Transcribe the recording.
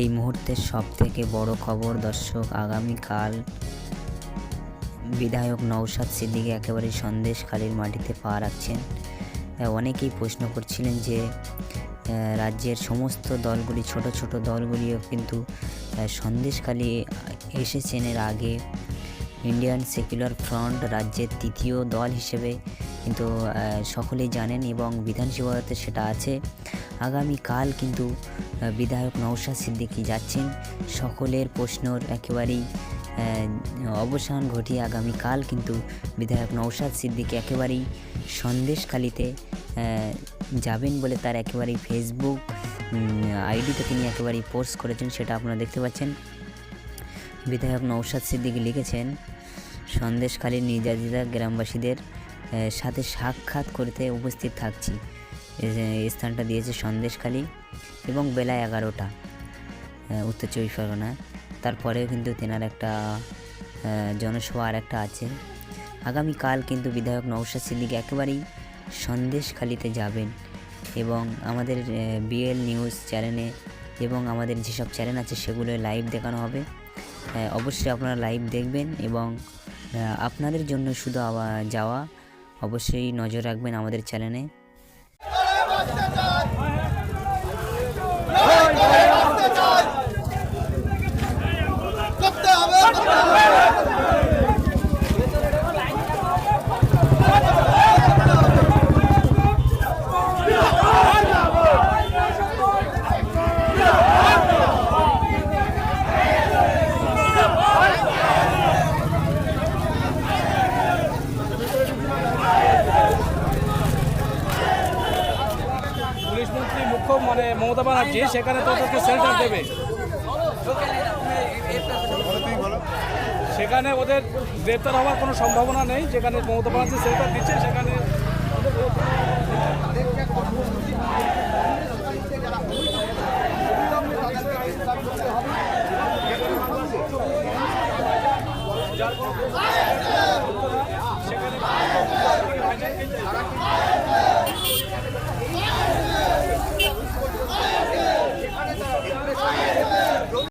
এই মুহূর্তের সব থেকে বড় খবর, দর্শক, আগামীকাল বিধায়ক নৌশাদ সিদ্দিকী একেবারে সন্দেশখালির মাটিতে পা রাখছেন। অনেকেই প্রশ্ন করছিলেন যে রাজ্যের সমস্ত দলগুলি, ছোট ছোট দলগুলিও কিন্তু সন্দেশখালি এসেছেন এর আগে। ইন্ডিয়ান সেকুলার ফ্রন্ট রাজ্যের তৃতীয় দল হিসেবে কিন্তু সকলেই জানেন এবং বিধানসভাতে সেটা আছে। আগামীকাল কিন্তু বিধায়ক নৌশাদ সিদ্দিকী যাচ্ছেন। সকলের প্রশ্নর একেবারেই অবসান ঘটিয়ে আগামীকাল কিন্তু বিধায়ক নৌশাদ সিদ্দিকী একেবারেই সন্দেশখালিতে যাবেন বলে তার একেবারেই ফেসবুক আইডিতে তিনি একেবারেই পোস্ট করেছেন সেটা আপনারা দেখতে পাচ্ছেন। বিধায়ক নৌশাদ সিদ্দিকী লিখেছেন, সন্দেশখালীর নির্যাতিতা গ্রামবাসীদের সাথে সাক্ষাৎ করতে উপস্থিত থাকছি। স্থানটা দিয়েছে সন্দেশখালী এবং বেলা এগারোটা উত্তর চব্বিশ পরগনা। তারপরেও কিন্তু তেনার একটা জনসভা আর একটা আছে। আগামীকাল কিন্তু বিধায়ক নৌশাদ সিদ্দিকী একেবারেই সন্দেশখালিতে যাবেন এবং আমাদের বিএল নিউজ চ্যানেলে এবং আমাদের যেসব চ্যানেল আছে সেগুলো লাইভ দেখানো হবে। অবশ্যই আপনারা লাইভ দেখবেন এবং আপনাদের জন্য শুধু যাওয়া অবশ্যই নজর রাখবেন আমাদের চ্যানেলে। মানে মমতা ব্যানার্জি সেখানে তো ওদেরকে শেল্টার দেবে। সেখানে ওদের গ্রেপ্তার হওয়ার কোনো সম্ভাবনা নেই, যেখানে মমতা ব্যানার্জি শেল্টার দিচ্ছে, সেখানে